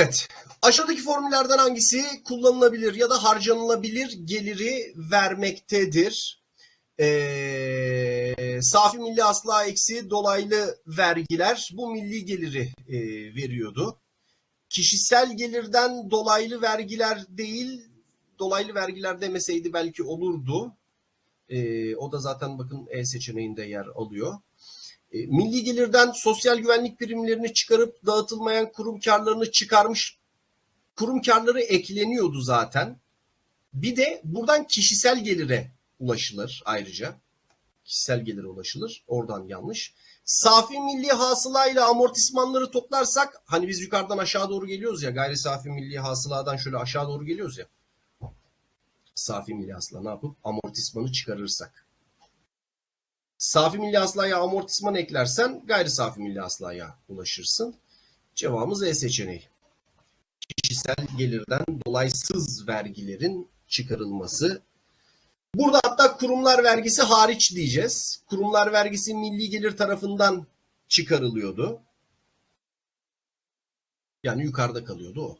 Evet. Aşağıdaki formüllerden hangisi kullanılabilir ya da harcanılabilir geliri vermektedir? Ee, safi milli hasıla eksi dolaylı vergiler bu milli geliri e, veriyordu. Kişisel gelirden dolaylı vergiler değil, dolaylı vergiler demeseydi belki olurdu. Ee, o da zaten bakın E seçeneğinde yer alıyor. E, milli gelirden sosyal güvenlik primlerini çıkarıp dağıtılmayan kurum karlarını çıkarmış. Kurum karları ekleniyordu zaten. Bir de buradan kişisel gelire ulaşılır ayrıca. Kişisel gelire ulaşılır. Oradan yanlış. Safi milli hasılayla amortismanları toplarsak hani biz yukarıdan aşağı doğru geliyoruz ya gayri safi milli hasıladan şöyle aşağı doğru geliyoruz ya. Safi milli hasıla ne yapıp amortismanı çıkarırsak. Safi milli hasılaya amortisman eklersen gayri safi milli hasılaya ulaşırsın. Cevabımız E seçeneği. Kişisel gelirden dolaysız vergilerin çıkarılması. Burada hatta kurumlar vergisi hariç diyeceğiz. Kurumlar vergisi milli gelir tarafından çıkarılıyordu. Yani yukarıda kalıyordu o.